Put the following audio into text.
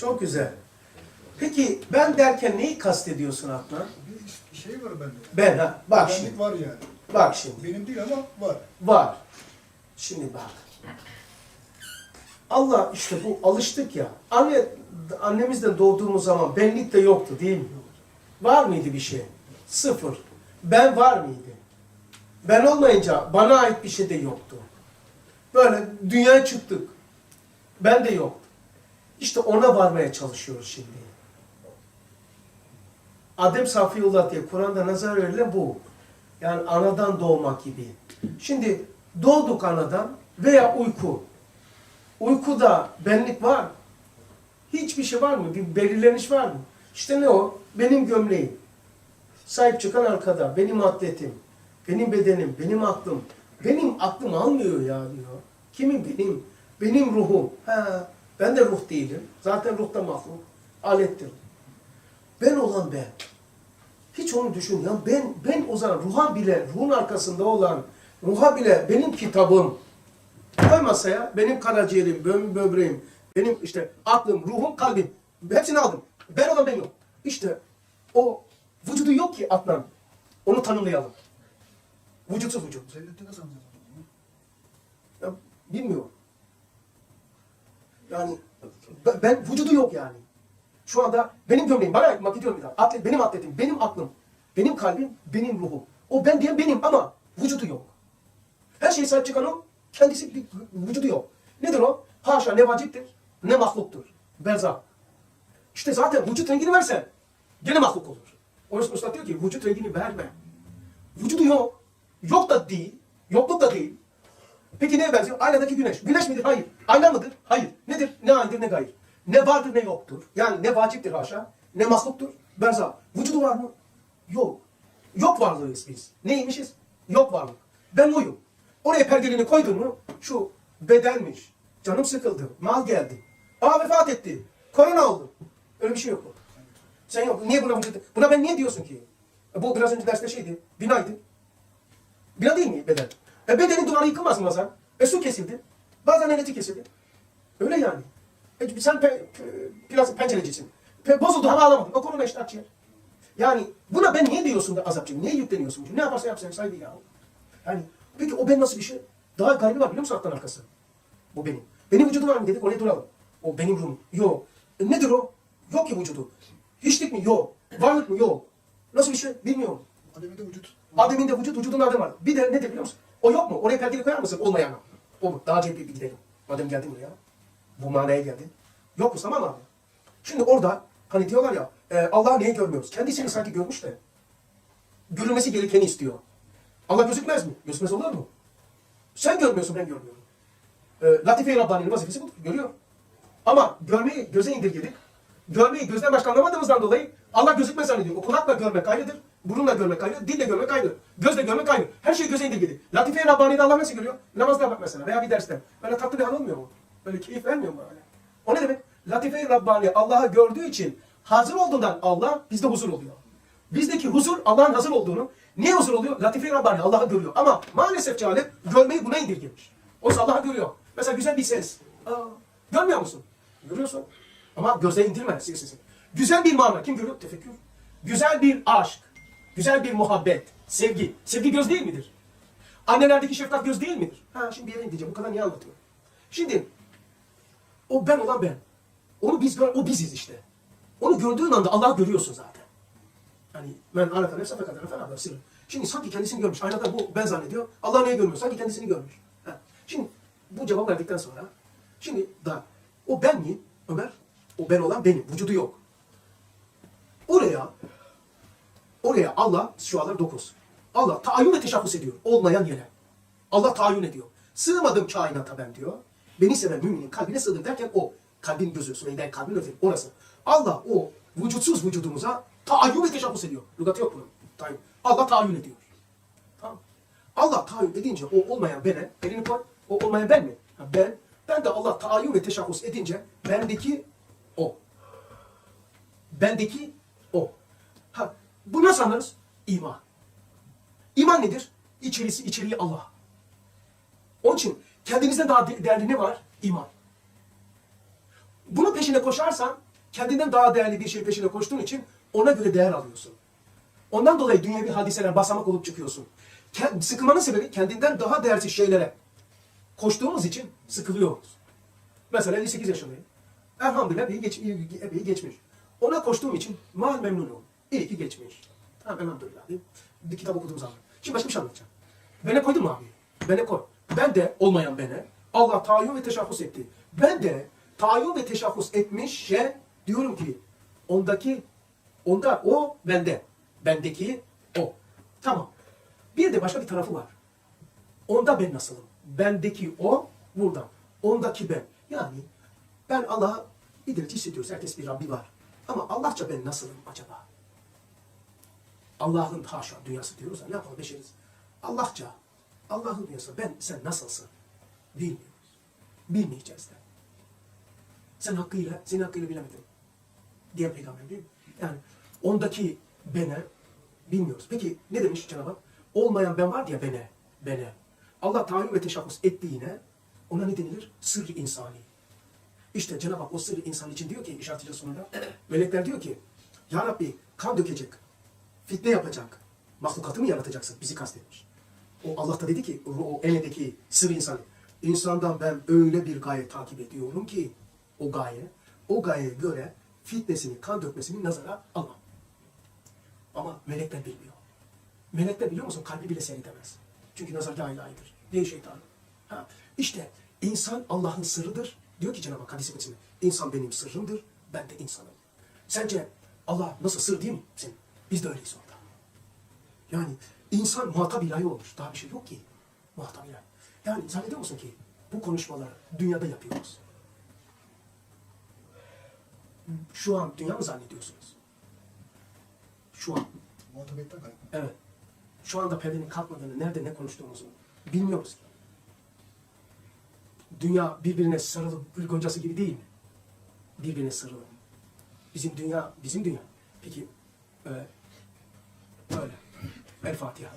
Çok güzel. Peki ben derken neyi kastediyorsun Adnan? Bir şey var bende. Ben ha. Bak şimdi. Benlik var yani. Bak şimdi. Benim değil ama var. Var. Şimdi bak. Allah işte bu alıştık ya. Anne annemizden doğduğumuz zaman benlik de yoktu değil mi? Var mıydı bir şey? Sıfır. Ben var mıydı? Ben olmayınca bana ait bir şey de yoktu. Böyle dünyaya çıktık. Ben de yoktu. İşte ona varmaya çalışıyoruz şimdi. Adem Safiyullah diye Kur'an'da nazar verilen bu. Yani anadan doğmak gibi. Şimdi doğduk anadan veya uyku. Uykuda benlik var. Hiçbir şey var mı? Bir belirleniş var mı? İşte ne o? Benim gömleğim. Sahip çıkan arkada. Benim atletim. Benim bedenim. Benim aklım. Benim aklım almıyor ya diyor. Kimin benim? Benim ruhum. Ha, ben de ruh değilim. Zaten ruh da mahluk. Alettir. Ben olan ben. Hiç onu düşün. Ya ben ben o zaman ruha bile, ruhun arkasında olan ruha bile benim kitabım. Koy masaya benim karaciğerim, bö böbreğim, benim işte aklım, ruhum, kalbim. Hepsini aldım. Ben olan ben yok. İşte o vücudu yok ki Adnan. Onu tanımlayalım. Vücutsuz vücut. Cennette nasıl? Ya, bilmiyorum. Yani ben, vücudu yok yani. Şu anda benim gömleğim, bana bak gidiyorum bir. Atlet, benim atletim, benim aklım, benim kalbim, benim ruhum. O ben diyen benim ama vücudu yok. Her şeye sahip çıkan o, kendisi bir vücudu yok. Nedir o? Haşa ne vaciptir, ne mahluktur. Berzak. İşte zaten vücut rengini versen gene mahluk olur. Orası Üstad diyor ki vücut rengini verme. Vücudu yok. Yok da değil. Yokluk da değil. Peki neye benziyor? Aynadaki güneş. Güneş midir? Hayır. Ayna mıdır? Hayır. Nedir? Ne aynıdır ne gayr. Ne vardır ne yoktur. Yani ne vaciptir haşa. Ne mahluktur. Berza. Vücudu var mı? Yok. Yok varlığıyız biz. Neymişiz? Yok varlık. Ben oyum. Oraya perdelini koydun mu şu bedenmiş. Canım sıkıldı. Mal geldi. Aa vefat etti. Korona oldu. Öyle bir şey yok. Sen yok. Niye buna vücut... Buna ben niye diyorsun ki? Bu biraz önce derste şeydi. Binaydı. Bina değil mi beden? E bedenin duvarı yıkılmaz mı Hasan? E su kesildi. Bazen elektrik kesildi. Öyle yani. E sen pe, pe, biraz pencerecisin. Pe, bozuldu hava alamadın. O konuda işte akciğer. Yani buna ben niye diyorsun da azapçı? Niye yükleniyorsun? Ne yaparsa yapsın saygı ya. Yani peki o ben nasıl bir şey? Daha gayri var biliyor musun alttan arkası? Bu benim. Benim vücudum var mı dedik oraya duralım. O benim ruhum. Yok. E nedir o? Yok ki vücudu. Hiçlik mi? Yok. Varlık mı? Yok. Nasıl bir şey? Bilmiyorum. Adem'de vücut. Adem'in de vücut, vücudun Adem var. Bir de ne de biliyor musun? O yok mu? Oraya perdeli koyar mısın? Olmayan. O mu? Daha cephe bir gidelim. Madem geldin buraya. Bu manaya geldin. Yok mu? Tamam abi. Şimdi orada hani diyorlar ya e, Allah'ı niye görmüyoruz? Kendisini sanki görmüş de görülmesi gerekeni istiyor. Allah gözükmez mi? Gözükmez olur mu? Sen görmüyorsun ben görmüyorum. E, Latife-i Rabbani'nin vazifesi budur. Görüyor. Ama görmeyi göze indirgedik. Görmeyi gözden başka anlamadığımızdan dolayı Allah gözükmez zannediyor. O kulakla görmek ayrıdır. Burunla görmek ayrı, dille görmek ayrı, gözle görmek ayrı. Her şey göze indirgedi. Latife-i Rabbani'de Allah nasıl görüyor? Namazda bak mesela veya bir derste. Böyle tatlı bir an olmuyor mu? Böyle keyif vermiyor mu böyle? O ne demek? Latife-i Rabbani Allah'ı gördüğü için hazır olduğundan Allah bizde huzur oluyor. Bizdeki huzur Allah'ın hazır olduğunu. Niye huzur oluyor? Latife-i Rabbani Allah'ı görüyor. Ama maalesef cehalet görmeyi buna indirgemiş. Oysa Allah'ı görüyor. Mesela güzel bir ses. Aa, görmüyor musun? Görüyorsun. Ama göze indirme sesi. Güzel bir mana. Kim görüyor? Tefekkür. Güzel bir aşk. Güzel bir muhabbet. Sevgi. Sevgi göz değil midir? Annelerdeki şefkat göz değil midir? Ha şimdi bir yere gideceğim. Bu kadar niye anlatıyorum? Şimdi o ben olan ben. Onu biz gör, o biziz işte. Onu gördüğün anda Allah'ı görüyorsun zaten. Hani ben arada nefse kadar falan sırrı. Şimdi sanki kendisini görmüş. Aynada bu ben zannediyor. Allah neyi görmüyor? Sanki kendisini görmüş. Ha. Şimdi bu cevap verdikten sonra şimdi da o ben miyim Ömer? O ben olan benim. Vücudu yok. Oraya oraya Allah şu anlar dokuz. Allah taayyün ve teşabbüs ediyor. Olmayan yere. Allah taayyün ediyor. Sığmadım kainata ben diyor. Beni seven müminin kalbine sığdım derken o kalbin gözü, Süleyman kalbin ötesi orası. Allah o vücutsuz vücudumuza taayyün ve teşabbüs ediyor. Lügatı yok bunun. Taayyün. Allah taayyün ediyor. Tamam. Allah taayyün edince o olmayan bene, elini koy, o olmayan ben mi? Ha, ben. Ben de Allah taayyün ve teşabbüs edince bendeki o. Bendeki o. Ha, bu nasıl anlarız? İman. İman nedir? İçerisi, içeriği Allah. Onun için kendinizden daha de- değerli ne var? İman. Bunun peşine koşarsan kendinden daha değerli bir şey peşine koştuğun için ona göre değer alıyorsun. Ondan dolayı dünyevi hadiseler basamak olup çıkıyorsun. Ke- Sıkılmanın sebebi kendinden daha değersiz şeylere koştuğumuz için sıkılıyoruz. Mesela 58 yaşındayım. Elhamdülillah epey, geç, geçmiş. Ona koştuğum için mal memnunum. İyi ki geçmiş. Tamam elhamdülillah diyeyim. Bir kitap okuduğum zaman. Şimdi başka bir şey anlatacağım. Bene koydun mu abi? Bene koy. Ben de olmayan bene Allah tayin ve teşahhus etti. Ben de tayin ve teşahhus etmişe diyorum ki ondaki onda o bende. Bendeki o. Tamam. Bir de başka bir tarafı var. Onda ben nasılım? Bendeki o burada. Ondaki ben. Yani ben Allah'a idraç hissediyoruz. Herkes bir Rabbi var. Ama Allahça ben nasılım acaba? Allah'ın haşa dünyası diyoruz ne yapalım beşeriz. Allahça, Allah'ın dünyası ben sen nasılsın? Bilmiyoruz. Bilmeyeceğiz de. Sen hakkıyla, senin hakkıyla bilemedin. Diyen peygamber değil mi? Yani ondaki bene bilmiyoruz. Peki ne demiş Cenab-ı Hak? Olmayan ben var ya bene, bene. Allah tayin ve teşabbüs ettiğine ona ne denilir? Sırrı insani. İşte Cenab-ı Hak o sırrı insan için diyor ki işaret sonunda melekler diyor ki Ya Rabbi kan dökecek, fitne yapacak, mahlukatı mı yaratacaksın? Bizi kastetmiş. O Allah da dedi ki o eledeki sır insanı. İnsandan ben öyle bir gaye takip ediyorum ki o gaye, o gayeye göre fitnesini, kan dökmesini nazara almam. Ama melekler bilmiyor. Melekler biliyor musun? Kalbi bile seyredemez. Çünkü nazar la ilahedir. Değil şeytan. Ha. İşte insan Allah'ın sırrıdır. Diyor ki Cenab-ı Hak kutsinde, İnsan benim sırrımdır, ben de insanım. Sence Allah nasıl sır değil mi senin? Biz de öyleyiz orada. Yani insan muhatap ilahi olmuş. Daha bir şey yok ki. Muhatap ilahi. Yani zannediyor musun ki bu konuşmaları dünyada yapıyoruz? Şu an dünya mı zannediyorsunuz? Şu an. Muhatabetten kaynaklı. Evet. Şu anda perdenin kalkmadığını, nerede ne konuştuğumuzu bilmiyoruz ki. Dünya birbirine sarılıp gül goncası gibi değil mi? Birbirine sarılıp. Bizim dünya, bizim dünya. Peki, e, öyle. El Fatiha.